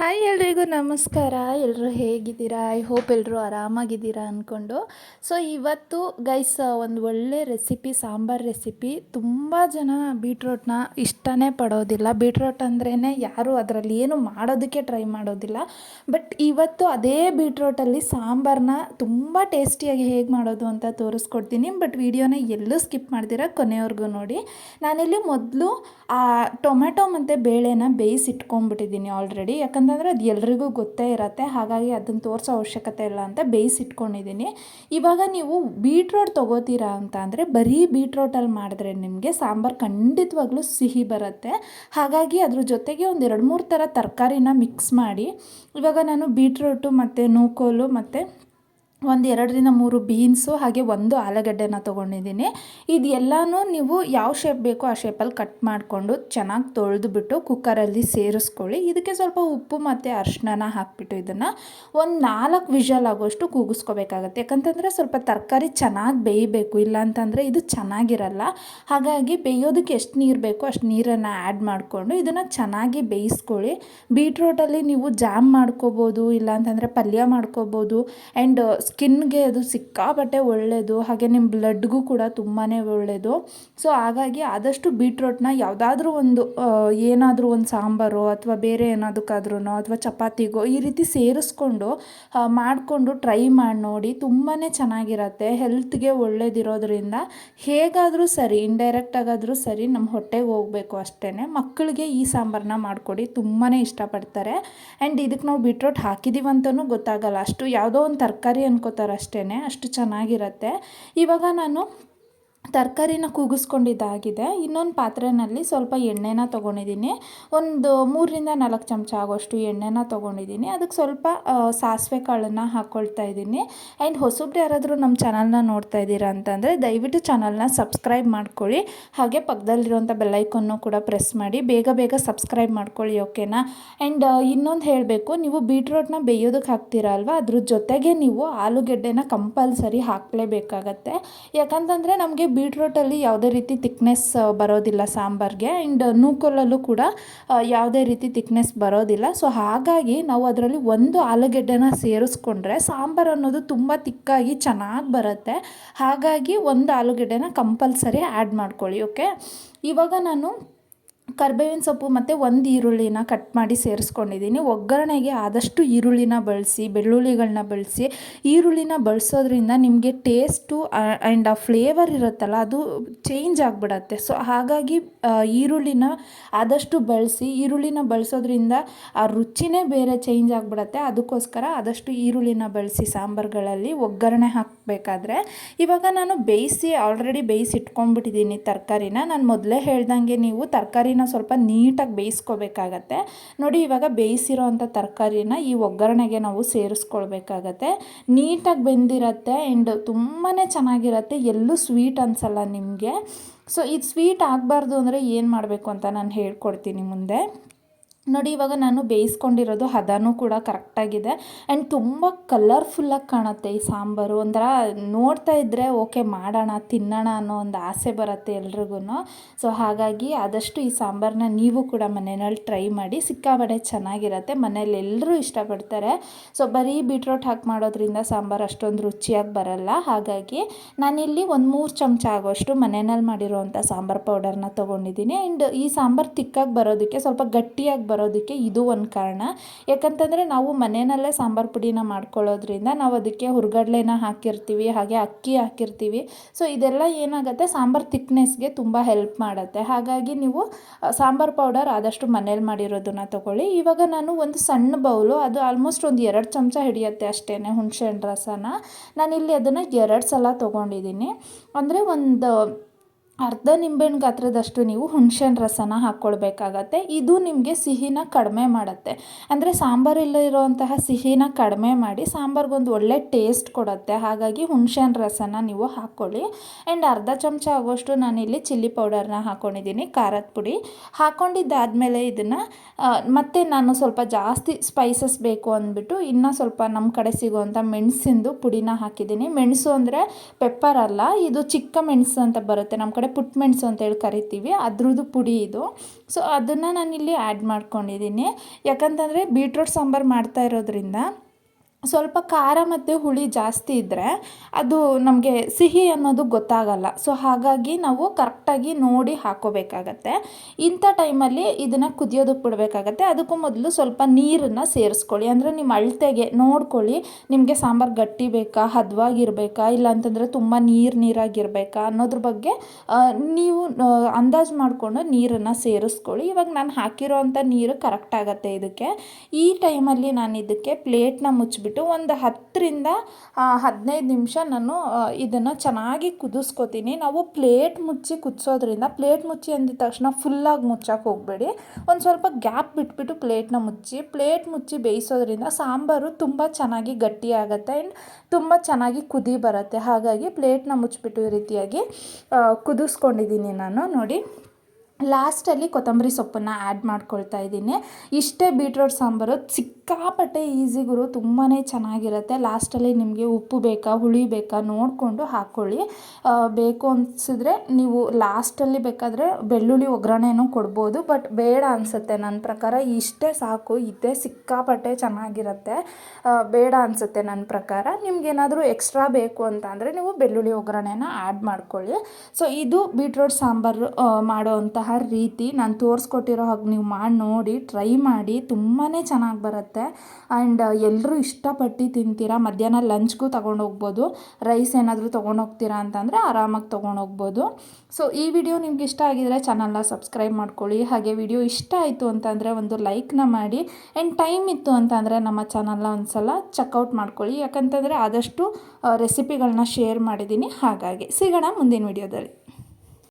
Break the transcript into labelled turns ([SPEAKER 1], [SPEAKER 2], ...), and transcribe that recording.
[SPEAKER 1] Hi ಎಲ್ರಿಗೂ ನಮಸ್ಕಾರ. ಎಲ್ಲರೂ ಹೇಗಿದ್ದೀರಾ? ಐ ಹೋಪ್ ಎಲ್ಲರೂ ಆರಾಮಾಗಿದ್ದೀರಾ ಅಂದ್ಕೊಂಡು ಸೊ ಇವತ್ತು ಗೈಸ್ ಒಂದು ಒಳ್ಳೆ ರೆಸಿಪಿ ಸಾಂಬಾರ್ ರೆಸಿಪಿ ತುಂಬ ಜನ ಬೀಟ್ರೋಟ್ನ ಇಷ್ಟನೇ ಪಡೋದಿಲ್ಲ. ಬೀಟ್ರೋಟ್ ಅಂದ್ರೇ ಯಾರು ಅದರಲ್ಲಿ ಏನು ಮಾಡೋದಕ್ಕೆ ಟ್ರೈ ಮಾಡೋದಿಲ್ಲ. ಬಟ್ ಇವತ್ತು ಅದೇ ಬೀಟ್ರೋಟಲ್ಲಿ ಸಾಂಬಾರನ್ನ ತುಂಬ ಟೇಸ್ಟಿಯಾಗಿ ಹೇಗೆ ಮಾಡೋದು ಅಂತ ತೋರಿಸ್ಕೊಡ್ತೀನಿ. ಬಟ್ ವೀಡಿಯೋನ ಎಲ್ಲೂ ಸ್ಕಿಪ್ ಮಾಡ್ದಿರ ಕೊನೆಯವ್ರಿಗೂ ನೋಡಿ. ನಾನಿಲ್ಲಿ ಮೊದಲು ಆ ಟೊಮೆಟೊ ಮತ್ತು ಬೇಳೆನ ಬೇಯಿಸಿಟ್ಕೊಂಡ್ಬಿಟ್ಟಿದ್ದೀನಿ ಆಲ್ರೆಡಿ ಯಾಕಂತಂದರೆ ಅದು ಎಲ್ರಿಗೂ ಗೊತ್ತೇ ಇರತ್ತೆ. ಹಾಗಾಗಿ ಅದನ್ನು ತೋರಿಸೋ ಅವಶ್ಯಕತೆ ಇಲ್ಲ ಅಂತ ಬೇಯಿಸಿಟ್ಕೊಂಡಿದ್ದೀನಿ ಇವಾಗ ನೀವು ಬೀಟ್ರೋಟ್ ತೊಗೋತೀರಾ ಅಂತ ಅಂದರೆ ಬರೀ ಬೀಟ್ರೋಟಲ್ಲಿ ಮಾಡಿದ್ರೆ ನಿಮಗೆ ಸಾಂಬಾರು ಖಂಡಿತವಾಗ್ಲೂ ಸಿಹಿ ಬರುತ್ತೆ. ಹಾಗಾಗಿ ಅದ್ರ ಜೊತೆಗೆ ಒಂದು ಎರಡು ಮೂರು ಥರ ತರಕಾರಿನ ಮಿಕ್ಸ್ ಮಾಡಿ. ಇವಾಗ ನಾನು ಬೀಟ್ರೋಟು ಮತ್ತು ನೂಕೋಲು ಮತ್ತು ಒಂದು ಎರಡರಿಂದ ಮೂರು ಬೀನ್ಸು ಹಾಗೆ ಒಂದು ಆಲೂಗಡ್ಡೆನ ತೊಗೊಂಡಿದ್ದೀನಿ. ಇದು ಎಲ್ಲನೂ ನೀವು ಯಾವ ಶೇಪ್ ಬೇಕೋ ಆ ಶೇಪಲ್ಲಿ ಕಟ್ ಮಾಡಿಕೊಂಡು ಚೆನ್ನಾಗಿ ತೊಳೆದುಬಿಟ್ಟು ಕುಕ್ಕರಲ್ಲಿ ಸೇರಿಸ್ಕೊಳ್ಳಿ. ಇದಕ್ಕೆ ಸ್ವಲ್ಪ ಉಪ್ಪು ಮತ್ತು ಅರಿಶಿನ ಹಾಕಿಬಿಟ್ಟು ಇದನ್ನು ಒಂದು ನಾಲ್ಕು ವಿಷಲ್ ಆಗೋಷ್ಟು ಕೂಗಿಸ್ಕೋಬೇಕಾಗತ್ತೆ. ಯಾಕಂತಂದರೆ ಸ್ವಲ್ಪ ತರಕಾರಿ ಚೆನ್ನಾಗಿ ಬೇಯಬೇಕು. ಇಲ್ಲಾಂತಂದರೆ ಇದು ಚೆನ್ನಾಗಿರಲ್ಲ. ಹಾಗಾಗಿ ಬೇಯೋದಕ್ಕೆ ಎಷ್ಟು ನೀರು ಬೇಕೋ ಅಷ್ಟು ನೀರನ್ನು ಆ್ಯಡ್ ಮಾಡಿಕೊಂಡು ಇದನ್ನು ಚೆನ್ನಾಗಿ ಬೇಯಿಸ್ಕೊಳ್ಳಿ. ಬೀಟ್ರೋಟಲ್ಲಿ ನೀವು ಜಾಮ್ ಮಾಡ್ಕೋಬೋದು ಇಲ್ಲಾಂತಂದರೆ ಪಲ್ಯ ಮಾಡ್ಕೋಬೋದು ಆ್ಯಂಡ್ ಸ್ಕಿನ್ಗೆ ಅದು ಸಿಕ್ಕಾಪಟ್ಟೆ ಒಳ್ಳೆಯದು ಹಾಗೆ ನಿಮ್ಮ ಬ್ಲಡ್ಗೂ ಕೂಡ ತುಂಬಾ ಒಳ್ಳೆಯದು ಸೊ ಹಾಗಾಗಿ ಆದಷ್ಟು ಬೀಟ್ರೋಟ್ನ ಯಾವುದಾದ್ರೂ ಒಂದು ಏನಾದರೂ ಒಂದು ಸಾಂಬಾರು ಅಥವಾ ಬೇರೆ ಏನಾದಕ್ಕಾದ್ರೂ ಅಥವಾ ಚಪಾತಿಗೋ ಈ ರೀತಿ ಸೇರಿಸ್ಕೊಂಡು ಮಾಡಿಕೊಂಡು ಟ್ರೈ ಮಾಡಿ ನೋಡಿ ತುಂಬಾ ಚೆನ್ನಾಗಿರತ್ತೆ ಹೆಲ್ತ್ಗೆ ಒಳ್ಳೇದಿರೋದ್ರಿಂದ. ಹೇಗಾದರೂ ಸರಿ ಇಂಡೈರೆಕ್ಟಾಗಾದರೂ ಸರಿ ನಮ್ಮ ಹೊಟ್ಟೆಗೆ ಹೋಗಬೇಕು ಅಷ್ಟೇ ಮಕ್ಕಳಿಗೆ ಈ ಸಾಂಬಾರನ್ನ ಮಾಡಿಕೊಡಿ ತುಂಬಾ ಇಷ್ಟಪಡ್ತಾರೆ. ಆ್ಯಂಡ್ ಇದಕ್ಕೆ ನಾವು ಬೀಟ್ರೋಟ್ ಹಾಕಿದ್ದೀವಂತನೂ ಗೊತ್ತಾಗಲ್ಲ. ಅಷ್ಟು ಯಾವುದೋ ಒಂದು ತರಕಾರಿ ಅನ್ಕೋತಾರೆ ಅಷ್ಟೇ ಅಷ್ಟು ಚೆನ್ನಾಗಿರತ್ತೆ. ಇವಾಗ ನಾನು ತರಕಾರಿನ ಕೂಗಿಸ್ಕೊಂಡಿದ್ದಾಗಿದೆ. ಇನ್ನೊಂದು ಪಾತ್ರೆಯಲ್ಲಿ ಸ್ವಲ್ಪ ಎಣ್ಣೆನ ತೊಗೊಂಡಿದ್ದೀನಿ. ಒಂದು ಮೂರರಿಂದ ನಾಲ್ಕು ಚಮಚ ಆಗೋಷ್ಟು ಎಣ್ಣೆನ ತೊಗೊಂಡಿದ್ದೀನಿ. ಅದಕ್ಕೆ ಸ್ವಲ್ಪ ಸಾಸಿವೆ ಕಾಳನ್ನು ಹಾಕ್ಕೊಳ್ತಾ ಇದ್ದೀನಿ. ಆ್ಯಂಡ್ ಹೊಸಬ್ರು ಯಾರಾದರೂ ನಮ್ಮ ಚಾನಲ್ನ ನೋಡ್ತಾ ಇದ್ದೀರಾ ಅಂತಂದರೆ ದಯವಿಟ್ಟು ಚಾನಲ್ನ ಸಬ್ಸ್ಕ್ರೈಬ್ ಮಾಡ್ಕೊಳ್ಳಿ. ಹಾಗೆ ಪಕ್ಕದಲ್ಲಿರುವಂಥ ಬೆಲ್ಲೈಕನ್ನು ಕೂಡ ಪ್ರೆಸ್ ಮಾಡಿ. ಬೇಗ ಬೇಗ ಸಬ್ಸ್ಕ್ರೈಬ್ ಮಾಡ್ಕೊಳ್ಳಿ, ಓಕೆನಾ? ಆ್ಯಂಡ್ ಇನ್ನೊಂದು ಹೇಳಬೇಕು. ನೀವು ಬೀಟ್ರೋಟ್ನ ಬೇಯೋದಕ್ಕೆ ಹಾಕ್ತೀರಾ ಅಲ್ವಾ? ಅದ್ರ ಜೊತೆಗೆ ನೀವು ಆಲೂಗೆಡ್ಡೆನ ಕಂಪಲ್ಸರಿ ಹಾಕಲೇಬೇಕಾಗತ್ತೆ. ಯಾಕಂತಂದರೆ ನಮಗೆ ಬೀಟ್ರೋಟಲ್ಲಿ ಯಾವುದೇ ರೀತಿ ತಿಕ್ನೆಸ್ ಬರೋದಿಲ್ಲ ಸಾಂಬಾರಿಗೆ. ಆ್ಯಂಡ್ ನೂಕೊಲಲ್ಲೂ ಕೂಡ ಯಾವುದೇ ರೀತಿ ತಿಕ್ನೆಸ್ ಬರೋದಿಲ್ಲ. ಸೊ ಹಾಗಾಗಿ ನಾವು ಅದರಲ್ಲಿ ಒಂದು ಆಲೂಗೆಡ್ಡೆನ ಸೇರಿಸ್ಕೊಂಡ್ರೆ ಸಾಂಬಾರು ಅನ್ನೋದು ತುಂಬ ತಿಕ್ಕಾಗಿ ಚೆನ್ನಾಗಿ ಬರುತ್ತೆ. ಹಾಗಾಗಿ ಒಂದು ಆಲೂಗೆಡ್ಡೆನ ಕಂಪಲ್ಸರಿ ಆ್ಯಡ್ ಮಾಡ್ಕೊಳ್ಳಿ ಓಕೆ ಇವಾಗ ನಾನು ಕರ್ಬೇವಿನ ಸೊಪ್ಪು ಮತ್ತು ಒಂದು ಈರುಳ್ಳಿನ ಕಟ್ ಮಾಡಿ ಸೇರಿಸ್ಕೊಂಡಿದ್ದೀನಿ ಒಗ್ಗರಣೆಗೆ ಆದಷ್ಟು ಈರುಳ್ಳಿನ ಬಳಸಿ ಬೆಳ್ಳುಳ್ಳಿಗಳನ್ನ ಬಳಸಿ, ಈರುಳ್ಳಿನ ಬಳಸೋದ್ರಿಂದ ನಿಮಗೆ ಟೇಸ್ಟು ಆ್ಯಂಡ್ ಆ ಫ್ಲೇವರ್ ಇರುತ್ತಲ್ಲ, ಅದು ಚೇಂಜ್ ಆಗಿಬಿಡತ್ತೆ. ಸೊ ಹಾಗಾಗಿ ಈರುಳ್ಳಿನ ಆದಷ್ಟು ಬಳಸಿ, ಈರುಳ್ಳಿನ ಬಳಸೋದ್ರಿಂದ ಆ ರುಚಿನೇ ಬೇರೆ ಚೇಂಜ್ ಆಗಿಬಿಡತ್ತೆ. ಅದಕ್ಕೋಸ್ಕರ ಆದಷ್ಟು ಈರುಳ್ಳಿನ ಬಳಸಿ, ಸಾಂಬಾರುಗಳಲ್ಲಿ ಒಗ್ಗರಣೆ ಹಾಕಬೇಕಾದ್ರೆ. ಇವಾಗ ನಾನು ಬೇಯಿಸಿ ಆಲ್ರೆಡಿ ಬೇಯಿಸಿ ಇಟ್ಕೊಂಡ್ಬಿಟ್ಟಿದ್ದೀನಿ ತರಕಾರಿನ. ನಾನು ಮೊದಲೇ ಹೇಳ್ದಂಗೆ ನೀವು ತರಕಾರಿನ ಸ್ವಲ್ಪ ನೀಟಾಗಿ ಬೇಯಿಸ್ಕೋಬೇಕಾಗತ್ತೆ. ನೋಡಿ, ಇವಾಗ ಬೇಯಿಸಿರೋ ಅಂಥ ತರಕಾರಿನ ಈ ಒಗ್ಗರಣೆಗೆ ನಾವು ಸೇರಿಸ್ಕೊಳ್ಬೇಕಾಗತ್ತೆ. ನೀಟಾಗಿ ಬೆಂದಿರತ್ತೆ ಆ್ಯಂಡ್ ತುಂಬಾ ಚೆನ್ನಾಗಿರತ್ತೆ. ಎಲ್ಲೂ ಸ್ವೀಟ್ ಅನಿಸಲ್ಲ ನಿಮಗೆ. ಸೊ ಇದು ಸ್ವೀಟ್ ಆಗಬಾರ್ದು ಅಂದರೆ ಏನು ಮಾಡಬೇಕು ಅಂತ ನಾನು ಹೇಳ್ಕೊಡ್ತೀನಿ ಮುಂದೆ. ನೋಡಿ, ಇವಾಗ ನಾನು ಬೇಯಿಸ್ಕೊಂಡಿರೋದು ಹದನೂ ಕೂಡ ಕರೆಕ್ಟಾಗಿದೆ. ಆ್ಯಂಡ್ ತುಂಬ ಕಲರ್ಫುಲ್ಲಾಗಿ ಕಾಣುತ್ತೆ ಈ ಸಾಂಬಾರು. ಒಂಥರ ನೋಡ್ತಾ ಇದ್ದರೆ ಓಕೆ, ಮಾಡೋಣ, ತಿನ್ನೋಣ ಅನ್ನೋ ಒಂದು ಆಸೆ ಬರುತ್ತೆ ಎಲ್ರಿಗೂ ಸೊ, ಹಾಗಾಗಿ ಆದಷ್ಟು ಈ ಸಾಂಬಾರನ್ನ ನೀವು ಕೂಡ ಮನೆಯಲ್ಲಿ ಟ್ರೈ ಮಾಡಿ. ಸಿಕ್ಕಾಬಡೆ ಚೆನ್ನಾಗಿರುತ್ತೆ. ಮನೇಲಿ ಎಲ್ಲರೂ ಇಷ್ಟಪಡ್ತಾರೆ. ಸೊ, ಬರೀ ಬೀಟ್ರೋಟ್ ಹಾಕಿ ಮಾಡೋದ್ರಿಂದ ಸಾಂಬಾರು ಅಷ್ಟೊಂದು ರುಚಿಯಾಗಿ ಬರಲ್ಲ. ಹಾಗಾಗಿ ನಾನಿಲ್ಲಿ ಒಂದು ಮೂರು ಚಮಚ ಆಗೋಷ್ಟು ಮನೆಯಲ್ಲಿ ಮಾಡಿರುವಂಥ ಸಾಂಬಾರು ಪೌಡರ್ನ ತೊಗೊಂಡಿದ್ದೀನಿ. ಆ್ಯಂಡ್ ಈ ಸಾಂಬಾರು ತಿಕ್ಕಾಗಿ ಬರೋದಕ್ಕೆ ಸ್ವಲ್ಪ ಗಟ್ಟಿಯಾಗಿ ಬರೋದಕ್ಕೆ ಇದು ಒಂದು ಕಾರಣ. ಯಾಕಂತಂದರೆ ನಾವು ಮನೆಯಲ್ಲೇ ಸಾಂಬಾರು ಪುಡಿನ ಮಾಡ್ಕೊಳ್ಳೋದ್ರಿಂದ ನಾವು ಅದಕ್ಕೆ ಹುರ್ಗಡ್ಲೆನ ಹಾಕಿರ್ತೀವಿ, ಹಾಗೆ ಅಕ್ಕಿ ಹಾಕಿರ್ತೀವಿ. ಸೊ ಇದೆಲ್ಲ ಏನಾಗುತ್ತೆ, ಸಾಂಬಾರು ತಿಕ್ನೆಸ್ಗೆ ತುಂಬ ಹೆಲ್ಪ್ ಮಾಡುತ್ತೆ. ಹಾಗಾಗಿ ನೀವು ಸಾಂಬಾರು ಪೌಡರ್ ಆದಷ್ಟು ಮನೇಲಿ ಮಾಡಿರೋದನ್ನ ತೊಗೊಳ್ಳಿ. ಇವಾಗ ನಾನು ಒಂದು ಸಣ್ಣ ಬೌಲು, ಅದು ಆಲ್ಮೋಸ್ಟ್ ಒಂದು ಎರಡು ಚಮಚ ಹಿಡಿಯುತ್ತೆ ಅಷ್ಟೇ ಹುಣಸೆ ಹಣ್ಣು ರಸನ. ನಾನಿಲ್ಲಿ ಅದನ್ನು ಎರಡು ಸಲ ತೊಗೊಂಡಿದ್ದೀನಿ. ಅಂದರೆ ಒಂದು ಅರ್ಧ ನಿಂಬೆಹಣ್ಣು ಗಾತ್ರದಷ್ಟು ನೀವು ಹುಣ್ಸೆಹಣ್ಣು ರಸನ ಹಾಕ್ಕೊಳ್ಬೇಕಾಗತ್ತೆ. ಇದು ನಿಮಗೆ ಸಿಹಿನ ಕಡಿಮೆ ಮಾಡುತ್ತೆ. ಅಂದರೆ ಸಾಂಬಾರಲ್ಲಿರುವಂತಹ ಸಿಹಿನ ಕಡಿಮೆ ಮಾಡಿ ಸಾಂಬಾರ್ಗೊಂದು ಒಳ್ಳೆ ಟೇಸ್ಟ್ ಕೊಡುತ್ತೆ. ಹಾಗಾಗಿ ಹುಣಸೆಹಣ್ಣು ರಸನ ನೀವು ಹಾಕ್ಕೊಳ್ಳಿ. ಆ್ಯಂಡ್ ಅರ್ಧ ಚಮಚ ಆಗೋಷ್ಟು ನಾನಿಲ್ಲಿ ಚಿಲ್ಲಿ ಪೌಡರ್ನ ಹಾಕ್ಕೊಂಡಿದ್ದೀನಿ ಖಾರದ ಪುಡಿ. ಹಾಕ್ಕೊಂಡಿದ್ದಾದಮೇಲೆ ಇದನ್ನು ಮತ್ತೆ ನಾನು ಸ್ವಲ್ಪ ಜಾಸ್ತಿ ಸ್ಪೈಸಸ್ ಬೇಕು ಅಂದ್ಬಿಟ್ಟು ಇನ್ನೂ ಸ್ವಲ್ಪ ನಮ್ಮ ಕಡೆ ಸಿಗುವಂಥ ಮೆಣಸಿಂದು ಪುಡಿನ ಹಾಕಿದ್ದೀನಿ. ಮೆಣಸು ಅಂದರೆ ಪೆಪ್ಪರ್ ಅಲ್ಲ, ಇದು ಚಿಕ್ಕ ಮೆಣಸು ಅಂತ ಬರುತ್ತೆ. ನಮ್ಮ ಕಡೆ ಪುಟ್ ಮೆಣಸು ಅಂತೇಳಿ ಕರಿತೀವಿ. ಅದ್ರದ್ದು ಪುಡಿ ಇದು. ಸೊ ಅದನ್ನು ನಾನಿಲ್ಲಿ ಆ್ಯಡ್ ಮಾಡ್ಕೊಂಡಿದ್ದೀನಿ ಯಾಕಂತಂದರೆ ಬೀಟ್ರೋಟ್ ಸಾಂಬಾರು ಮಾಡ್ತಾ ಇರೋದ್ರಿಂದ ಸ್ವಲ್ಪ ಖಾರ ಮತ್ತು ಹುಳಿ ಜಾಸ್ತಿ ಇದ್ದರೆ ಅದು ನಮಗೆ ಸಿಹಿ ಅನ್ನೋದು ಗೊತ್ತಾಗಲ್ಲ. ಸೊ ಹಾಗಾಗಿ ನಾವು ಕರೆಕ್ಟಾಗಿ ನೋಡಿ ಹಾಕೋಬೇಕಾಗತ್ತೆ. ಇಂಥ ಟೈಮಲ್ಲಿ ಇದನ್ನು ಕುದಿಯೋದಕ್ಕೆ ಬಿಡಬೇಕಾಗತ್ತೆ. ಅದಕ್ಕೂ ಮೊದಲು ಸ್ವಲ್ಪ ನೀರನ್ನು ಸೇರಿಸ್ಕೊಳ್ಳಿ. ಅಂದರೆ ನಿಮ್ಮ ಅಳತೆಗೆ ನೋಡ್ಕೊಳ್ಳಿ, ನಿಮಗೆ ಸಾಂಬಾರು ಗಟ್ಟಿ ಬೇಕಾ, ಹದವಾಗಿರ್ಬೇಕಾ, ಇಲ್ಲ ಅಂತಂದರೆ ತುಂಬ ನೀರು ನೀರಾಗಿರ್ಬೇಕಾ ಅನ್ನೋದ್ರ ಬಗ್ಗೆ ನೀವು ಅಂದಾಜು ಮಾಡಿಕೊಂಡು ನೀರನ್ನು ಸೇರಿಸ್ಕೊಳ್ಳಿ. ಇವಾಗ ನಾನು ಹಾಕಿರೋ ನೀರು ಕರೆಕ್ಟ್ ಆಗುತ್ತೆ ಇದಕ್ಕೆ. ಈ ಟೈಮಲ್ಲಿ ನಾನು ಇದಕ್ಕೆ ಪ್ಲೇಟ್ನ ಮುಚ್ಚಿಬಿಟ್ಟು ಒಂದು ಹತ್ತರಿಂದ ಹದಿನೈದು ನಿಮಿಷ ನಾನು ಇದನ್ನು ಚೆನ್ನಾಗಿ ಕುದಿಸ್ಕೊತೀನಿ. ನಾವು ಪ್ಲೇಟ್ ಮುಚ್ಚಿ ಕುದಿಸೋದ್ರಿಂದ, ಪ್ಲೇಟ್ ಮುಚ್ಚಿ ಅಂದಿದ ತಕ್ಷಣ ಫುಲ್ಲಾಗಿ ಮುಚ್ಚಕ್ಕೆ ಹೋಗಬೇಡಿ. ಒಂದು ಸ್ವಲ್ಪ ಗ್ಯಾಪ್ ಬಿಟ್ಬಿಟ್ಟು ಪ್ಲೇಟ್ನ ಮುಚ್ಚಿ, ಪ್ಲೇಟ್ ಮುಚ್ಚಿ ಬೇಯಿಸೋದ್ರಿಂದ ಸಾಂಬಾರು ತುಂಬ ಚೆನ್ನಾಗಿ ಗಟ್ಟಿಯಾಗತ್ತೆ ಆ್ಯಂಡ್ ತುಂಬ ಚೆನ್ನಾಗಿ ಕುದಿ ಬರುತ್ತೆ. ಹಾಗಾಗಿ ಪ್ಲೇಟ್ನ ಮುಚ್ಚಿಬಿಟ್ಟು ಈ ರೀತಿಯಾಗಿ ಕುದಿಸ್ಕೊಂಡಿದ್ದೀನಿ ನಾನು. ನೋಡಿ, ಲಾಸ್ಟಲ್ಲಿ ಕೊತ್ತಂಬರಿ ಸೊಪ್ಪನ್ನು ಆ್ಯಡ್ ಮಾಡ್ಕೊಳ್ತಾ ಇದ್ದೀನಿ. ಇಷ್ಟೇ ಬೀಟ್ರೋಟ್ ಸಾಂಬಾರು ಸಿಕ್ಕಾಪಟ್ಟೆ ಈಸಿ ಗುರು ತುಂಬಾ ಚೆನ್ನಾಗಿರುತ್ತೆ. ಲಾಸ್ಟಲ್ಲಿ ನಿಮಗೆ ಉಪ್ಪು ಬೇಕಾ, ಹುಳಿ ಬೇಕಾ ನೋಡಿಕೊಂಡು ಹಾಕ್ಕೊಳ್ಳಿ. ಬೇಕು ಅನಿಸಿದ್ರೆ ನೀವು ಲಾಸ್ಟಲ್ಲಿ ಬೇಕಾದರೆ ಬೆಳ್ಳುಳ್ಳಿ ಒಗ್ಗರಣೆನೂ ಕೊಡ್ಬೋದು. ಬಟ್ ಬೇಡ ಅನಿಸುತ್ತೆ, ನನ್ನ ಪ್ರಕಾರ ಇಷ್ಟೇ ಸಾಕು. ಇದೇ ಸಿಕ್ಕಾಪಟ್ಟೆ ಚೆನ್ನಾಗಿರುತ್ತೆ. ಬೇಡ ಅನಿಸುತ್ತೆ ನನ್ನ ಪ್ರಕಾರ. ನಿಮ್ಗೇನಾದರೂ ಎಕ್ಸ್ಟ್ರಾ ಬೇಕು ಅಂತ ಅಂದರೆ ನೀವು ಬೆಳ್ಳುಳ್ಳಿ ಒಗ್ಗರಣೆನ ಆ್ಯಡ್ ಮಾಡ್ಕೊಳ್ಳಿ. ಸೊ, ಇದು ಬೀಟ್ರೋಟ್ ಸಾಂಬಾರು ಮಾಡೋವಂತಹ ರೀತಿ. ನಾನು ತೋರಿಸ್ಕೊಟ್ಟಿರೋ ಹಾಗೆ ನೀವು ಮಾಡಿ ನೋಡಿ, ಟ್ರೈ ಮಾಡಿ. ತುಂಬಾ ಚೆನ್ನಾಗಿ ಬರುತ್ತೆ. ಆ್ಯಂಡ್ ಎಲ್ಲರೂ ಇಷ್ಟಪಟ್ಟು ತಿಂತೀರಾ? ಮಧ್ಯಾಹ್ನ ಲಂಚ್ಗೂ ತೊಗೊಂಡೋಗ್ಬೋದು. ರೈಸ್ ಏನಾದರೂ ತೊಗೊಂಡೋಗ್ತೀರಾ ಅಂತಂದರೆ ಆರಾಮಾಗಿ ತೊಗೊಂಡೋಗ್ಬೋದು. ಸೊ ಈ ವಿಡಿಯೋ ನಿಮ್ಗೆ ಇಷ್ಟ ಆಗಿದರೆ ಚಾನಲ್ನ ಸಬ್ಸ್ಕ್ರೈಬ್ ಮಾಡ್ಕೊಳ್ಳಿ. ಹಾಗೆ ವಿಡಿಯೋ ಇಷ್ಟ ಆಯಿತು ಅಂತಂದರೆ ಒಂದು ಲೈಕ್ನ ಮಾಡಿ. ಆ್ಯಂಡ್ ಟೈಮ್ ಇತ್ತು ಅಂತಂದರೆ ನಮ್ಮ ಚಾನಲ್ನ ಒಂದು ಸಲ ಚೆಕ್ಔಟ್ ಮಾಡ್ಕೊಳ್ಳಿ. ಯಾಕಂತಂದರೆ ಆದಷ್ಟು ರೆಸಿಪಿಗಳನ್ನ ಶೇರ್ ಮಾಡಿದ್ದೀನಿ. ಹಾಗಾಗಿ ಸಿಗೋಣ ಮುಂದಿನ ವಿಡಿಯೋದಲ್ಲಿ.